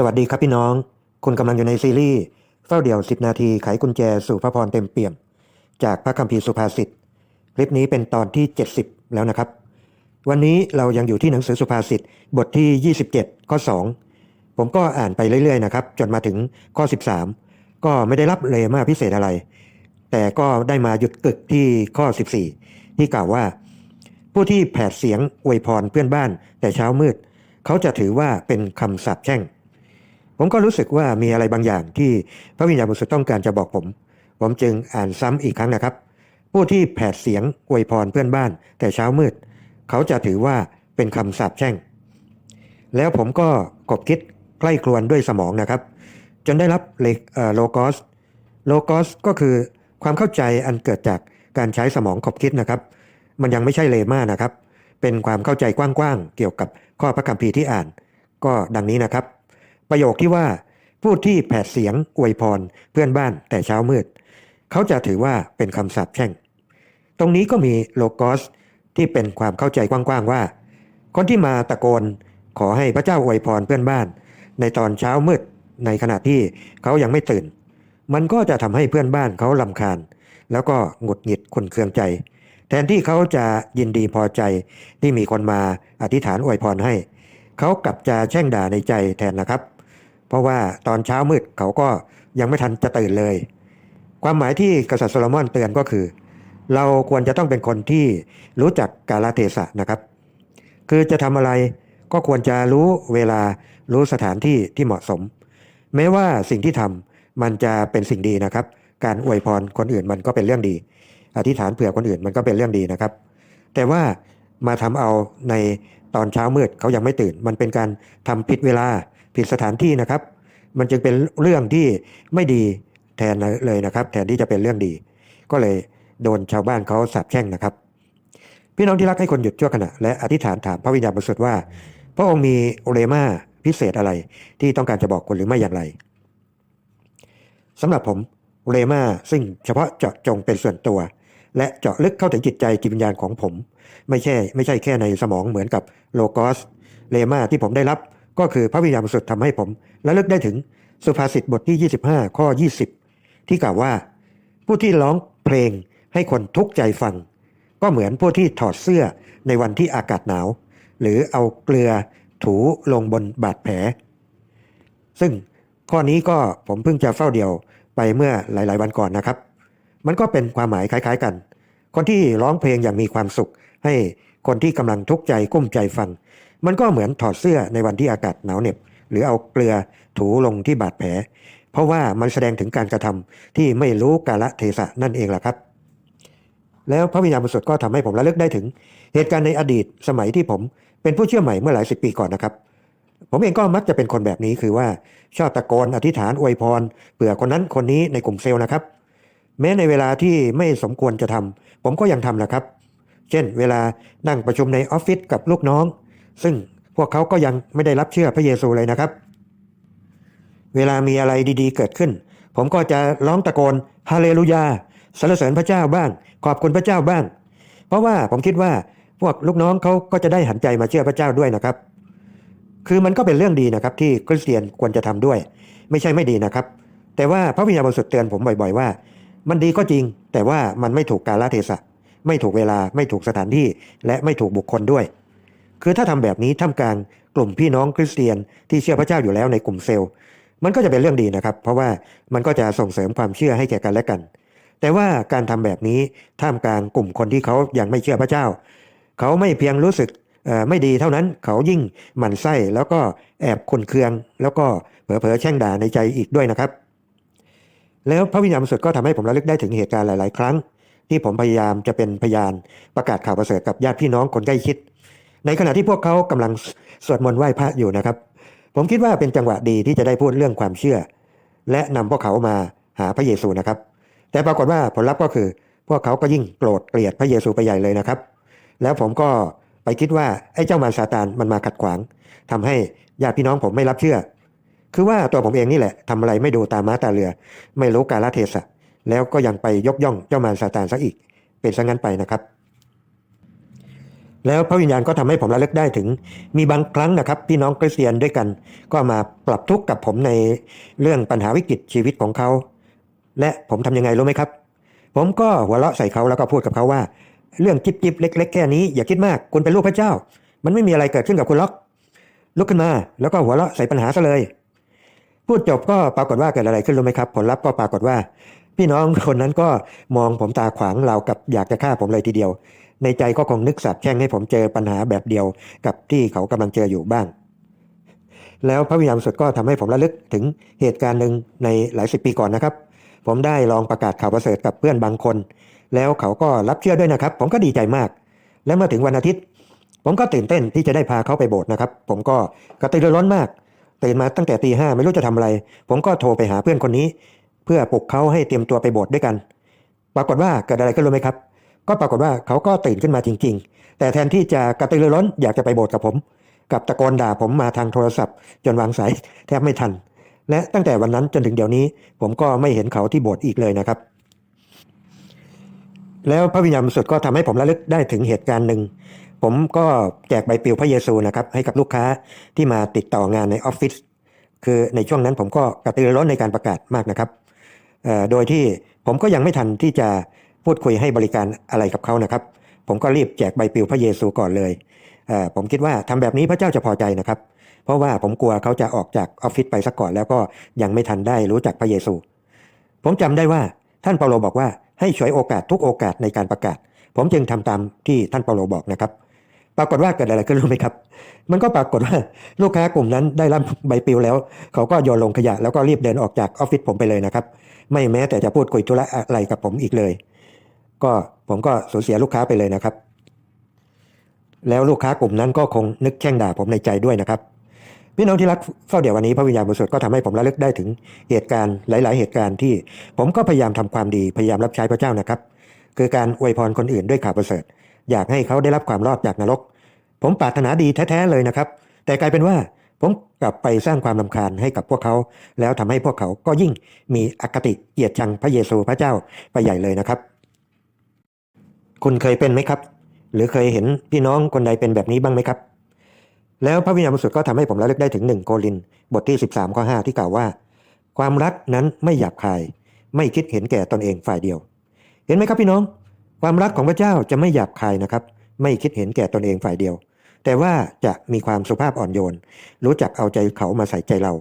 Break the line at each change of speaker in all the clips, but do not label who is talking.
สวัสดีครับพี่น้อง คุณกำลังอยู่ในซีรีส์เฝ้าเดี่ยว 10 นาทีไขกุญแจสู่พระพรเต็มเปี่ยม จากพระคัมภีร์สุภาษิตคลิปนี้เป็นตอนที่ 70 แล้วนะครับ วันนี้เรายังอยู่ที่หนังสือสุภาษิตบทที่ 27 ข้อ 2 ผมก็อ่านไปเรื่อยๆนะครับ จนมาถึงข้อ 13 ก็ไม่ได้รับเลมาพิเศษอะไร แต่ก็ได้มาหยุดกึกที่ข้อ 14 ที่กล่าวว่า ผู้ที่แผดเสียงอวยพรเพื่อนบ้านแต่เช้ามืด เขาจะถือว่าเป็นคำสาปแช่ง ผมก็รู้สึกว่ามีอะไรบางอย่างที่พระวิญญาณบริสุทธิ์ต้องการจะบอกผม ผมจึงอ่านซ้ำอีกครั้งนะครับ ผู้ที่แผดเสียงอวยพรเพื่อนบ้าน แต่เช้ามืด เขาจะถือว่าเป็นคำสาปแช่ง แล้วผมก็กบคิดใกล้ครวนด้วยสมองนะครับ จนได้รับเลโลกอสโลกอสก็คือความเข้าใจอันเกิดจากการใช้สมองขบคิดนะครับ มันยังไม่ใช่เลมานะครับ เป็นความเข้าใจกว้างๆเกี่ยวกับข้อพระคัมภีร์ที่อ่าน ก็ดังนี้นะครับ ประโยคที่ว่าผู้ที่แผดเสียงอวยพรเพื่อนบ้านแต่เช้ามืด เขาจะถือว่าเป็นคำสาปแช่ง ตรงนี้ก็มีโลกอสที่เป็นความเข้าใจกว้างๆว่า คนที่มาตะโกนขอให้พระเจ้าอวยพรเพื่อนบ้าน ในตอนเช้ามืดในขณะที่เขายังไม่ตื่น มันก็จะทำให้เพื่อนบ้านเขาลำคาญ แล้วก็หงุดหงิดขุนเคืองใจ แทนที่เขาจะยินดีพอใจที่มีคนมาอธิษฐานอวยพรให้ เขากลับจะแช่งด่าในใจแทนนะครับ เพราะว่าตอนเช้ามืดเขาก็ยังไม่ทันจะตื่นเลย ความหมายที่กษัตริย์โซโลมอนเตือนก็คือ เราควรจะต้องเป็นคนที่รู้จักกาลเทศะนะครับ คือจะทำอะไรก็ควรจะรู้เวลารู้สถานที่ที่เหมาะสม แม้ว่าสิ่งที่ทำมันจะเป็นสิ่งดีนะครับ การอวยพรคนอื่นมันก็เป็นเรื่องดี อธิษฐานเผื่อคนอื่นมันก็เป็นเรื่องดีนะครับ แต่ว่ามาทำเอาในตอนเช้ามืดเขายังไม่ตื่น มันเป็นการทำผิดเวลา ผิดสถานที่นะครับ มันจึงเป็นเรื่องที่ไม่ดีแทนเลยนะครับ แทนที่จะเป็นเรื่องดี ก็เลยโดนชาวบ้านเขาสาปแช่งนะครับ พี่น้องที่รักให้คนหยุดชั่วขณะและอธิษฐานถามพระวิญญาณบริสุทธิ์ว่า พระองค์มีเรมาพิเศษอะไรที่ต้องการจะบอกคุณหรือไม่อย่างไรสำหรับผมเรมาซึ่งเฉพาะเจาะจงเป็นส่วนตัว และเจาะลึกเข้าถึงจิตใจจิตวิญญาณของผม ไม่ใช่ไม่ใช่แค่ในสมองเหมือนกับโลกอสเรมาที่ผมได้รับ ก็คือพระวิญญาณบริสุทธิ์ทำให้ผมและลึกได้ถึงสุภาษิตบทที่ 25 ข้อ 20 ที่กล่าวว่า ผู้ที่ร้องเพลงให้คนทุกข์ใจฟัง ก็เหมือนผู้ที่ถอดเสื้อในวันที่อากาศหนาว หรือเอาเกลือถูลงบนบาดแผล ซึ่งข้อนี้ก็ผมเพิ่งจะเฝ้าเดียวไปเมื่อหลาย ๆ วันก่อนนะครับ มันก็เป็นความหมายคล้าย ๆ กัน คนที่ร้องเพลงอย่างมีความสุข ให้คนที่กำลังทุกข์ใจกุ้มใจฟัง มันก็เหมือนถอดเสื้อในวันที่อากาศหนาวเหน็บ หรือเอาเกลือถูลงที่บาดแผล เพราะว่ามันแสดงถึงการกระทำที่ไม่รู้กาลเทศะนั่นเองล่ะครับ แล้วพระวิญญาณบริสุทธิ์ก็ทำให้ผมระลึกได้ถึง เหตุการณ์ในอดีตสมัยที่ผมเป็นผู้เชื่อใหม่เมื่อหลายสิบปีก่อนนะครับ ผมเองก็มักจะเป็นคนแบบนี้คือว่าชอบตะโกนอธิษฐานอวยพรเผื่อคนนั้นคนนี้ในกลุ่มเซลล์นะครับ แม้ในเวลาที่ไม่สมควรจะทำผมก็ยังทำนะครับ เช่น เวลานั่งประชุมในออฟฟิศกับลูกน้อง ซึ่งพวกเขาก็ยังไม่ได้รับเชื่อพระเยซูเลยนะครับ เวลามีอะไรดีๆ เกิดขึ้น ผมก็จะร้องตะโกนฮาเลลูยาสรรเสริญพระเจ้าบ้าง ขอบคุณพระเจ้าบ้าง เพราะว่าผมคิดว่าพวกลูกน้องเขาก็จะได้หันใจมาเชื่อพระเจ้าด้วยนะครับ คือมันก็เป็นเรื่องดีนะครับ ที่คริสเตียนควรจะทำด้วย ไม่ใช่ไม่ดีนะครับ แต่ว่าพระวิญญาณบริสุทธิ์เตือนผมบ่อย ๆว่า มันดีก็จริง แต่ว่ามันไม่ถูกกาลเทศะ ไม่ถูกเวลาไม่ถูกสถานที่ และไม่ถูกบุคคลด้วย คือถ้าทำแบบนี้ท่ามกลางกลุ่มพี่น้องคริสเตียนที่เชื่อพระเจ้าอยู่แล้วในกลุ่มเซลล์ มันก็จะเป็นเรื่องดีนะครับ เพราะว่ามันก็จะส่งเสริมความเชื่อให้แก่กันและกัน แต่ว่าการทำแบบนี้ท่ามกลางกลุ่มคนที่เขายังไม่เชื่อพระเจ้า เขาไม่เพียงรู้สึกไม่ดีเท่านั้นเขายิ่งหมั่นไส้แล้วก็แอบคนเคือง แล้วก็เผลอๆแช่งด่าในใจอีกด้วยนะครับ แล้วพระวิญญาณบริสุทธิ์ก็ทำให้ผมระลึกได้ถึงเหตุการณ์หลาย ๆ ครั้ง ที่ผมพยายามจะเป็นพยานประกาศข่าวประเสริฐกับญาติพี่น้องคนใกล้ชิด ในขณะที่พวกเขากำลังสวดมนต์ไหว้พระอยู่นะครับ ผมคิดว่าเป็นจังหวะดีที่จะได้พูดเรื่องความเชื่อ และนำพวกเขามาหาพระเยซูนะครับ แต่ปรากฏว่าผลลัพธ์ก็คือ พวกเขาก็ยิ่งโกรธเกลียดพระเยซูไปใหญ่เลยนะครับ แล้วผมก็ไปคิดว่าไอ้เจ้ามารซาตานมันมาขัดขวางทำให้ญาติพี่น้องผมไม่รับเชื่อ คือว่าตัวผมเองนี่แหละทำอะไรไม่ดูตามม้าตาเรือ ไม่รู้กาลเทศะแล้วก็ยังไปยกย่องเจ้ามารซาตานซะอีก เป็นซะงั้นไปนะครับ แล้วพระวิญญาณก็ทำให้ผมระลึกได้ถึง มีบางครั้งนะครับ พี่น้องคริสเตียนด้วยกัน ก็มาปรับทุกข์กับผมในเรื่องปัญหาวิกฤตชีวิตของเขา และผมทำยังไงรู้ไหมครับ ผมก็หัวเราะใส่เขาแล้วก็พูดกับเขาว่า เรื่องจิบจิบๆเล็ก ๆ แค่นี้อย่าคิดมากคุณเป็นลูกพระเจ้า มันไม่มีอะไรเกิดขึ้นกับคุณหรอกลุกขึ้นมาแล้วก็หัวเราะใส่ปัญหาซะเลยพูดจบก็ปรากฏว่าเกิดอะไรขึ้นรู้ไหมครับ ผลลัพธ์ก็ปรากฏว่า พี่น้องคนนั้นก็มองผมตาขวางเรากับอยากจะฆ่าผมเลยทีเดียว ในใจก็คงนึกสับแช่งให้ผมเจอปัญหาแบบเดียวกับที่เขากำลังเจออยู่บ้าง แล้วพระวิญญาณสุดก็ทำให้ผมระลึกถึงเหตุการณ์หนึ่งในหลายสิบปีก่อนนะครับ ผมได้ลองประกาศข่าวประเสริฐกับเพื่อนบางคน แล้วเขาก็รับเชื่อด้วยนะครับ ผมก็ดีใจมาก และเมื่อถึงวันอาทิตย์ ผมก็ตื่นเต้นที่จะได้พาเขาไปโบสถ์นะครับ ผมก็กระตือรือร้นมากตื่นมาตั้งแต่ตีห้าไม่รู้จะทำอะไร ผมก็โทรไปหาเพื่อนคนนี้ เพื่อปลุกเขาให้เตรียมตัวไปโบสถ์ด้วยกัน ปรากฏว่าเกิดอะไรขึ้นรู้ไหมครับ ก็ปรากฏว่าเขาก็ตื่นขึ้นมาจริง ๆ แต่แทนที่จะกระตือรือร้นอยากจะไปโบสถ์กับผมกับตะโกนด่าผมมาทางโทรศัพท์ จนวางสายแทบไม่ทัน และตั้งแต่วันนั้นจนถึงเดี๋ยวนี้ ผมก็ไม่เห็นเขาที่โบสถ์อีกเลยนะครับ แล้วพระวิญญาณสุทธิ์ก็ทำให้ผมระลึกได้ถึงเหตุการณ์หนึ่ง ผมก็แจกใบปลิวพระเยซูนะครับให้กับลูกค้าที่มาติดต่องานในออฟฟิศคือในช่วงนั้นผมก็กระตือร้นในการประกาศมากนะครับโดยที่ผมก็ยังไม่ทันที่จะ พูดคุยให้บริการอะไรกับเขานะครับ ผมก็รีบแจกใบปลิวพระเยซูก่อนเลยเผมคิดว่าทำแบบนี้พระเจ้าจะพอใจนะครับ เพราะว่าผมกลัวเขาจะออกจากออฟฟิศไปสักก่อนแล้วก็ยังไม่ทันได้รู้จักพระเยซู ผมจำได้ว่าท่านเปาโลบอกว่าให้ฉวยโอกาสทุกโอกาสในการประกาศ ผมจึงทำตามที่ท่านเปาโลบอกนะครับ ปรากฏว่าเกิดอะไรขึ้นรู้ไหมครับ มันก็ปรากฏว่าลูกค้ากลุ่มนั้นได้รับใบปลิวแล้ว เขาก็โยนลงขยะแล้วก็รีบเดินออกจากออฟฟิศผมไปเลยนะครับ ไม่แม้แต่จะพูดคุยธุระอะไรกับผมอีกเลย ก็ผมก็สูญเสียลูกค้าไปเลยนะครับ แล้วลูกค้ากลุ่มนั้นก็คงนึกแช่งด่าผมในใจด้วยนะครับพี่น้องที่รักเฝ้าเดี๋ยววันนี้พระวิญญาณบริสุทธิ์ก็ทำให้ผมระลึกได้ถึงเหตุการณ์หลาย ๆ เหตุการณ์ที่ผมก็พยายามทำความดีพยายามรับใช้พระเจ้านะครับ คือการอวยพรคนอื่นด้วยข่าวประเสริฐ อยากให้เขาได้รับความรอดจากนรก ผมปรารถนาดีแท้ ๆ เลยนะครับ แต่กลายเป็นว่าผมกลับไปสร้างความลำคาญให้กับพวกเขา แล้วทำให้พวกเขาก็ยิ่งมีอคติเกลียดชังพระเยซูพระเจ้าไปใหญ่เลยนะครับ คุณเคยเป็นไหมครับ หรือเคยเห็นพี่น้องคนใดเป็นแบบนี้บ้างไหมครับ แล้วพระวิญญาณบริสุทธิ์ก็ทำให้ผมระลึกได้ถึงหนึ่งโกริน บทที่ 13ข้อ5ที่กล่าวว่า ความรักนั้นไม่หยาบคาย ไม่คิดเห็นแก่ตนเองฝ่ายเดียว เห็นไหมครับพี่น้อง ความรักของพระเจ้าจะไม่หยาบคายนะครับ ไม่คิดเห็นแก่ตนเองฝ่ายเดียว แต่ว่าจะมีความสุภาพอ่อนโยน รู้จักเอาใจเขามาใส่ใจเรา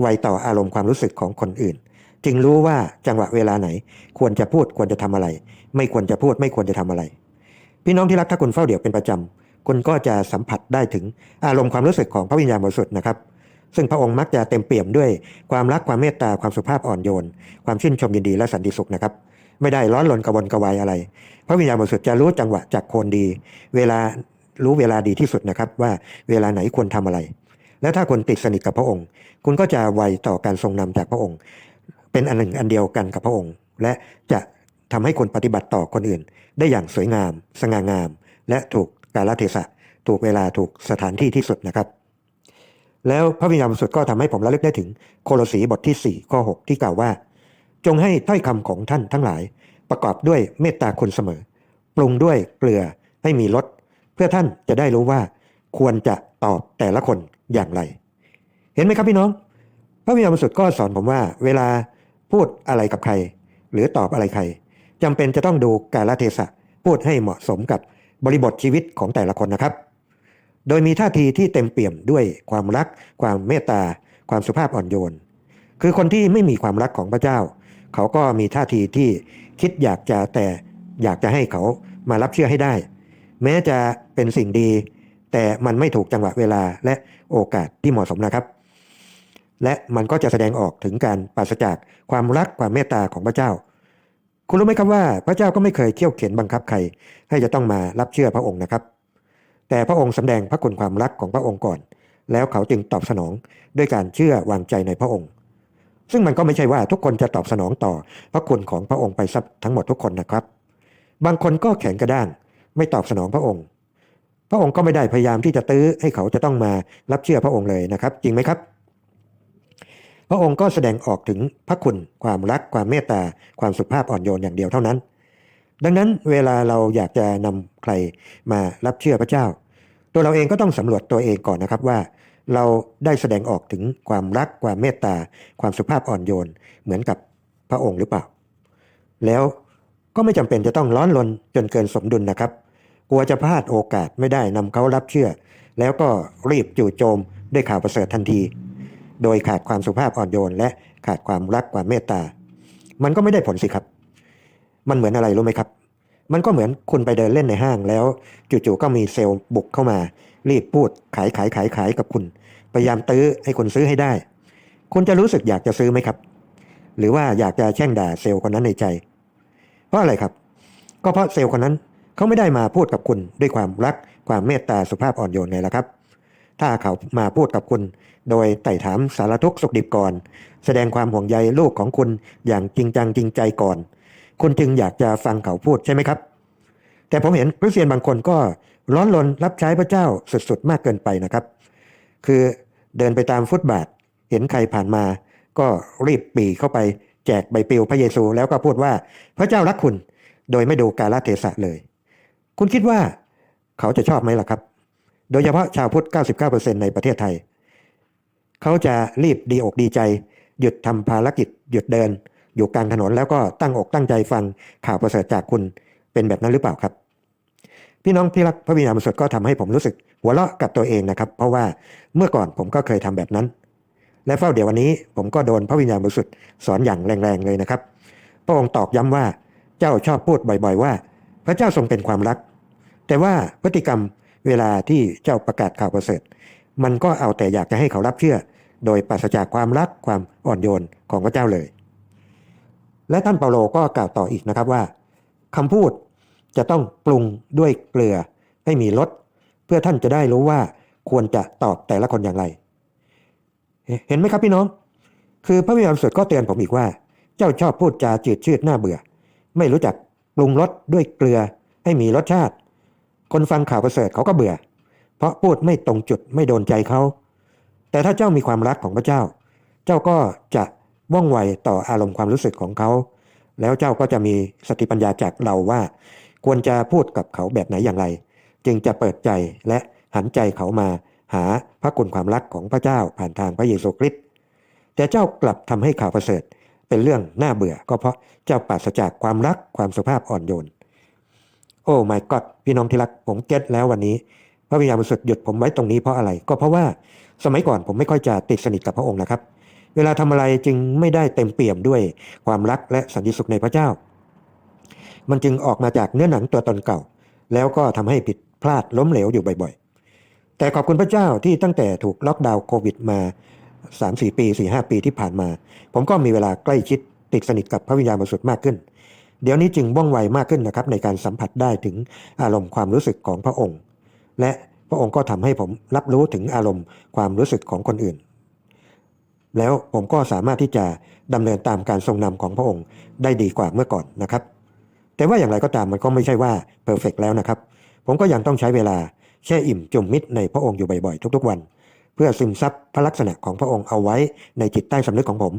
ไวต่ออารมณ์ความรู้สึกของคนอื่น จึงรู้ว่าจังหวะเวลาไหน ควรจะพูดควรจะทำอะไร ไม่ควรจะพูดไม่ควรจะทำอะไร พี่น้องที่รักถ้าคุณเฝ้าเดี่ยวเป็นประจำคุณก็จะสัมผัสได้ถึงอารมณ์ความรู้สึกของพระวิญญาณบริสุทธิ์นะครับ ซึ่งพระองค์มักจะเต็มเปี่ยมด้วยความรักความเมตตาความสุภาพอ่อนโยน ความชื่นชมยินดีและสันติสุขนะครับไม่ได้ร้อนรนกระวนกระวายอะไร พระวิญญาณบริสุทธิ์จะรู้จังหวะจากคนดี เวลารู้เวลาดีที่สุดนะครับว่าเวลาไหนควรทำอะไร และถ้าคุณติดสนิทกับพระองค์ คุณก็จะไวต่อการทรงนำจากพระองค์ เป็นอันหนึ่งอันเดียวกันกับพระองค์ และจะทำให้คุณปฏิบัติต่อคนอื่น ได้อย่างสวยงาม สง่างาม และถูกกาลเทศะ ถูกเวลาถูกสถานที่ที่สุดนะครับ แล้วพระวิญญาณบริสุทธิ์ก็ทำให้ผมระลึกได้ถึงโคโลสีบทที่4ข้อ6ที่กล่าวว่า จงให้ถ้อยคำของท่านทั้งหลาย ประกอบด้วยเมตตาคุณเสมอ ปรุงด้วยเกลือให้มีรสเพื่อท่านจะได้รู้ว่าควรจะตอบแต่ละคนอย่างไร เห็นไหมครับพี่น้อง พระวิญญาณบริสุทธิ์ก็สอนผมว่า เวลา พูดอะไรกับใคร หรือตอบอะไรใครจำเป็นจะต้องดูกาลเทศะพูดให้เหมาะสมกับบริบทชีวิตของแต่ละคนนะครับ โดยมีท่าทีที่เต็มเปี่ยมด้วยความรัก ความเมตตา ความสุภาพอ่อนโยน คือคนที่ไม่มีความรักของพระเจ้า เขาก็มีท่าทีที่คิดอยากจะแต่อยากจะให้เขามารับเชื่อให้ได้ แม้จะเป็นสิ่งดี แต่มันไม่ถูกจังหวะเวลาและโอกาสที่เหมาะสมนะครับ และมันก็จะแสดงออกถึงการปราศจากความรักความเมตตาของพระเจ้า คุณรู้ไหมครับว่าพระเจ้าก็ไม่เคยเที่ยวเข็นบังคับใคร ให้จะต้องมารับเชื่อพระองค์นะครับ แต่พระองค์สำแดงพระคุณความรักของพระองค์ก่อน แล้วเขาจึงตอบสนองด้วยการเชื่อวางใจในพระองค์ ซึ่งมันก็ไม่ใช่ว่าทุกคนจะตอบสนองต่อพระคุณของพระองค์ไปซับทั้งหมดทุกคนนะครับ บางคนก็แข็งกระด้างไม่ตอบสนองพระองค์ พระองค์ก็ไม่ได้พยายามที่จะตื้อให้เขาจะต้องมารับเชื่อพระองค์เลยนะครับ จริงไหมครับ พระองค์ก็แสดงออกถึงพระคุณ ความรักความเมตตาความสุภาพอ่อนโยนอย่างเดียวเท่านั้น ดังนั้นเวลาเราอยากจะนำใครมารับเชื่อพระเจ้า ตัวเราเองก็ต้องสำรวจตัวเองก่อนนะครับว่า เราได้แสดงออกถึงความรักความเมตตาความสุภาพอ่อนโยนเหมือนกับพระองค์หรือเปล่า แล้วก็ไม่จำเป็นจะต้องร้อนรนจนเกินสมดุลนะครับ กลัวจะพลาดโอกาสไม่ได้นำเขารับเชื่อ แล้วก็รีบจู่โจมด้วยข่าวประเสริฐทันที โดยขาดความสุภาพอ่อนโยน และขาดความรักความเมตตา มันก็ไม่ได้ผลสิครับ มันเหมือนอะไรรู้ไหมครับ มันก็เหมือนคุณไปเดินเล่นในห้างแล้ว จู่ๆก็มีเซลล์บุกเข้ามา รีบพูดขายขายขายขายกับคุณ พยายามตื้อให้คุณซื้อให้ได้ คุณจะรู้สึกอยากจะซื้อไหมครับ หรือว่าอยากจะแช่งด่าเซลล์คนนั้นในใจ เพราะอะไรครับ ก็เพราะเซลล์คนนั้นเขาไม่ได้มาพูดกับคุณด้วยความรักความเมตตาสุภาพอ่อนโยนไงล่ะครับ ถ้าเขามาพูดกับคุณ โดยไต่ถามสารทุกสุขดิบก่อน แสดงความห่วงใยลูกของคุณอย่างจริงจังจริงใจก่อน คุณจึงอยากจะฟังเขาพูดใช่ไหมครับ แต่ผมเห็นคริสเตียนบางคนก็ร้อนรนรับใช้พระเจ้าสุดๆ มากเกินไปนะครับ คือเดินไปตามฟุตบาท เห็นใครผ่านมา ก็รีบปีเข้าไปแจกใบปลิวพระเยซูแล้วก็พูดว่าพระเจ้ารักคุณ โดยไม่ดูกาลเทศะเลย คุณคิดว่าเขาจะชอบไหมล่ะครับ โดยเฉพาะชาวพุทธ 99%ในประเทศไทย เขาจะรีบดีอกดีใจ หยุดทำภารกิจ หยุดเดิน อยู่กลางถนนแล้วก็ตั้งอกตั้งใจฟังข่าวประเสริฐจากคุณเป็นแบบนั้นหรือเปล่าครับ พี่น้องที่รักพระวิญญาณบริสุทธิ์ก็ทำให้ผมรู้สึก หัวเราะกับตัวเองนะครับ เพราะว่าเมื่อก่อนผมก็เคยทำแบบนั้น และเฝ้าเดี๋ยววันนี้ผมก็โดนพระวิญญาณบริสุทธิ์สอนอย่างแรงๆเลยนะครับ พระองค์ตอกย้ำว่าเจ้าชอบพูดบ่อย ๆ ว่า พระเจ้าทรงเป็นความรัก แต่ว่าพฤติกรรมเวลาที่เจ้าประกาศข่าวประเสริฐ มันก็เอาแต่อยากจะให้เขารับเชื่อ โดยปราศจากความรักความอ่อนโยนของพระเจ้าเลย และท่านเปาโลก็กล่าวต่ออีกนะครับว่าคำพูดจะต้องปรุงด้วยเกลือให้มีรสเพื่อท่านจะได้รู้ว่าควรจะตอบแต่ละคนอย่างไร เห็นไหมครับพี่น้อง คือพระวิญญาณสุทธิ์ก็เตือนผมอีกว่า เจ้าชอบพูดจาจืดชืดน่าเบื่อ ไม่รู้จักปรุงรสด้วยเกลือให้มีรสชาติ คนฟังข่าวประเสริฐเขาก็เบื่อ เพราะพูดไม่ตรงจุดไม่โดนใจเขา แต่ถ้าเจ้ามีความรักของพระเจ้า เจ้าก็จะว่องไวต่ออารมณ์ความรู้สึกของเขา แล้วเจ้าก็จะมีสติปัญญาจากเราว่า ควรจะพูดกับเขาแบบไหนอย่างไร จึงจะเปิดใจและหันใจเขามาหาพระคุณความรักของพระเจ้าผ่านทางพระเยซูคริสต์แต่เจ้ากลับทำให้ข่าวประเสริฐเป็นเรื่องน่าเบื่อก็เพราะเจ้าปราศจากความรักความสุภาพอ่อนโยน โอ้ไม่กอดพี่น้องที่รักผมเก็ตแล้ววันนี้ พระวิญญาณบริสุทธิ์หยุดผมไว้ตรงนี้เพราะอะไร ก็เพราะว่าสมัยก่อนผมไม่ค่อยจะติดสนิทกับพระองค์นะครับ เวลาทำอะไรจึงไม่ได้เต็มเปี่ยมด้วยความรักและสันติสุขในพระเจ้า มันจึงออกมาจากเนื้อหนังตัวตนเก่า แล้วก็ทำให้ผิดพลาดล้มเหลวอยู่บ่อยๆ แต่ขอบคุณพระเจ้าที่ตั้งแต่ถูกล็อกดาวน์โควิดมา3-4 ปี 4-5 ปีที่ผ่านมา ผมก็มีเวลาใกล้ชิดติดสนิทกับพระวิญญาณบริสุทธิ์มากขึ้น เดี๋ยวนี้จึงว่องไวมากขึ้นนะครับในการสัมผัสได้ถึงอารมณ์ความรู้สึกของพระองค์ และพระองค์ก็ทำให้ผมรับรู้ถึงอารมณ์ความรู้สึกของคนอื่น แล้วผมก็สามารถที่จะดำเนินตามการทรงนำของพระองค์ได้ดีกว่าเมื่อก่อนนะครับ แต่ว่าอย่างไรก็ตามมันก็ไม่ใช่ว่าเพอร์เฟกแล้วนะครับ ผมก็ยังต้องใช้เวลาแช่อิ่มจุ่มมิตรในพระองค์อยู่บ่อยๆ ทุกๆวัน เพื่อซึมซับพระลักษณะของพระองค์เอาไว้ในจิตใต้สำนึกของผม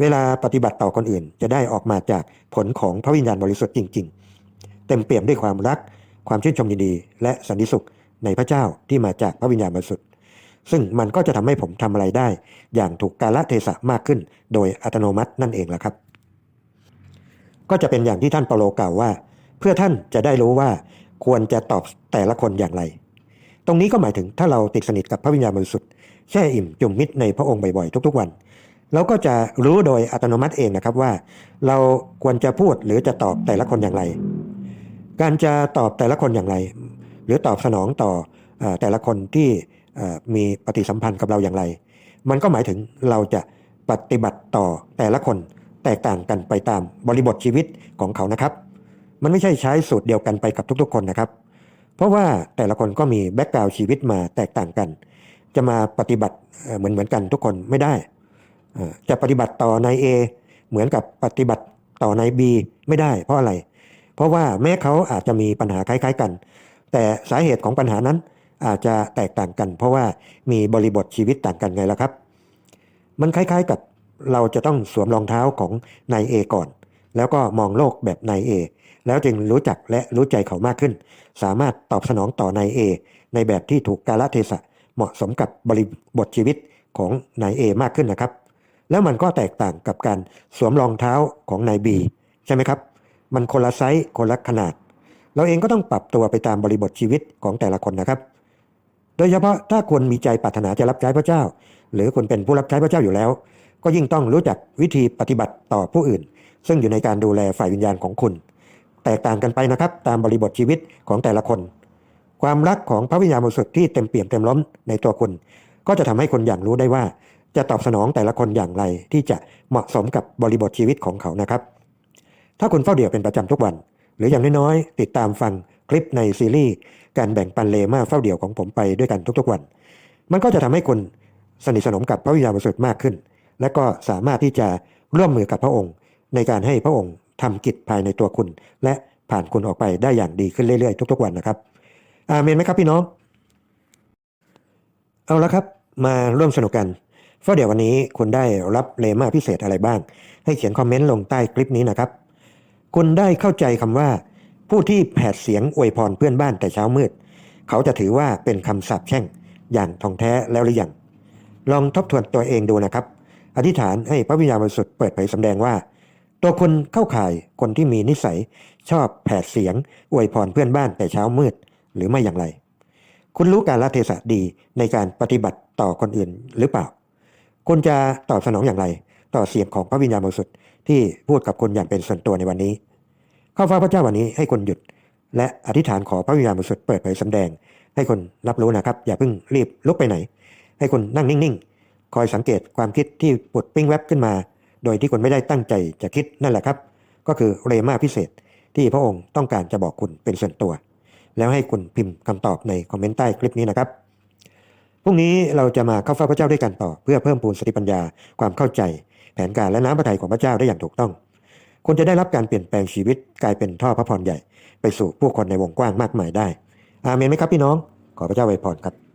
เวลาปฏิบัติต่อคนอื่น จะได้ออกมาจากผลของพระวิญญาณบริสุทธิ์จริง ๆ เต็มเปี่ยมด้วยความรัก ความชื่นชมยินดี และสันติสุข ในพระเจ้าที่มาจากพระวิญญาณบริสุทธิ์ซึ่งมันก็จะทำให้ผมทำอะไรได้ อย่างถูกกาลเทศะมากขึ้น โดยอัตโนมัตินั่นเองแหละครับ ก็จะเป็นอย่างที่ท่านเปาโลกล่าวว่า เพื่อท่านจะได้รู้ว่าควรจะตอบแต่ละคนอย่างไร ตรงนี้ก็หมายถึงถ้าเราติดสนิทกับพระวิญญาณบริสุทธิ์แช่อิ่มจุ่มมิตรในพระองค์บ่อยๆทุกๆวันเราก็จะรู้โดยอัตโนมัติเองนะครับว่า เราควรจะพูดหรือจะตอบแต่ละคนอย่างไร การจะตอบแต่ละคนอย่างไร หรือตอบสนองต่ออแต่ละคนที่มีปฏิสัมพันธ์กับเราอย่างไร มันก็หมายถึงเราจะปฏิบัติต่อแต่ละคนแตกต่างกันไปตามบริบทชีวิตของเขานะครับ มันไม่ใช่ใช้สูตรเดียวกันไปกับทุกๆ คนนะครับ เพราะว่าแต่ละคนก็มีแบ็กกราวชีวิตมาแตกต่างกัน จะมาปฏิบัติเหมือนเหมือนกันทุกคนไม่ได้ จะปฏิบัติต่อนาย A เหมือนกับปฏิบัติต่อนาย B ไม่ได้เพราะอะไร เพราะว่าแม้เขาอาจจะมีปัญหาคล้าย ๆ กัน แต่สาเหตุของปัญหานั้นอาจจะแตกต่างกัน เพราะว่ามีบริบทชีวิตต่างกันไงล่ะครับ มันคล้ายๆกับเราจะต้องสวมรองเท้าของนายเอก่อน แล้วก็มองโลกแบบนายเอแล้วจึงรู้จักและรู้ใจเขามากขึ้น สามารถตอบสนองต่อนายเอในแบบที่ถูกกาลเทศะเหมาะสมกับบริบทชีวิตของนายเอมากขึ้นนะครับ แล้วมันก็แตกต่างกับการสวมรองเท้าของนายบีใช่ไหมครับ มันคนละไซส์คนละขนาด เราเองก็ต้องปรับตัวไปตามบริบทชีวิตของแต่ละคนนะครับ โดยเฉพาะถ้าคนมีใจปรารถนาจะรับใช้พระเจ้า หรือคนเป็นผู้รับใช้พระเจ้าอยู่แล้ว ก็ยิ่งต้องรู้จักวิธีปฏิบัติต่อผู้อื่น ซึ่งอยู่ในการดูแลฝ่ายวิญญาณของคุณ แตกต่างกันไปนะครับตามบริบทชีวิตของแต่ละคน ความรักของพระวิญญาณบริสุทธิ์ที่เต็มเปี่ยมเต็มล้นในตัวคุณ ก็จะทำให้คนอย่างรู้ได้ว่า จะตอบสนองแต่ละคนอย่างไรที่จะเหมาะสมกับบริบทชีวิตของเขานะครับ ถ้าคุณเฝ้าเดี่ยวเป็นประจำทุกวัน หรืออย่างน้อยๆติดตามฟังคลิปในซีรีส์การแบ่งปันเลมาเฝ้าเดี่ยวของผมไปด้วยกันทุกๆวัน มันก็จะทำให้คุณสนิทสนมกับพระวิญญาณบริสุทธิ์มากขึ้น และก็สามารถที่จะร่วมมือกับพระองค์ ในการให้พระองค์ทำกิจภายในตัวคุณ และผ่านคุณออกไปได้อย่างดีขึ้นเรื่อยๆ ทุกๆวันนะครับ อาเมนไหมครับพี่น้อง เอาละครับมาร่วมสนุกกันเพราะเดี๋ยววันนี้คุณได้รับเลมาพิเศษอะไรบ้าง ให้เขียนคอมเมนต์ลงใต้คลิปนี้นะครับ คุณได้เข้าใจคำว่า ผู้ที่แผดเสียงอวยพรเพื่อนบ้านแต่เช้ามืด เขาจะถือว่าเป็นคำสาปแช่งอย่างทองแท้แล้วหรือยังลองทบทวนตัวเองดูนะครับ อธิษฐานให้พระวิญญาณบริสุทธิ์เปิดเผยสำแดงว่า ตัวคุณเข้าข่ายคนที่มีนิสัยชอบแผดเสียงอวยพรเพื่อนบ้านแต่เช้ามืดหรือไม่อย่างไร คุณรู้การละเทศะดีในการปฏิบัติต่อคนอื่นหรือเปล่าคุณจะตอบสนองอย่างไร ต่อเสียงของพระวิญญาณบริสุทธิ์ ที่พูดกับคุณอย่างเป็นส่วนตัวในวันนี้ ข้าฟ้าพระเจ้าวันนี้ให้คุณหยุด และอธิษฐานขอพระวิญญาณบริสุทธิ์เปิดเผยสำแดง ให้คนรับรู้นะครับ อย่าเพิ่งรีบลุกไปไหน ให้คุณนั่งนิ่งๆ คอยสังเกตความคิดที่ปุดปิ้งแวบขึ้นมา โดยที่คุณไม่ได้ตั้งใจจะคิดนั่นแหละครับ ก็คือเรมาพิเศษที่พระองค์ต้องการจะบอกคุณเป็นส่วนตัว แล้วให้คุณพิมพ์คำตอบในคอมเมนต์ใต้คลิปนี้นะครับพรุ่งนี้เราจะมาเข้าเฝ้าพระเจ้าด้วยกันต่อ เพื่อเพิ่มพูนสติปัญญาความเข้าใจ ผนการและน้ำพระทัยของพระเจ้าได้อย่างถูกต้อง คนจะได้รับการเปลี่ยนแปลงชีวิตกลายเป็นท่อพระพรใหญ่ ไปสู่ผู้คนในวงกว้างมากมายได้ อาเมนไหมครับพี่น้อง ขอพระเจ้าไวยพรครับ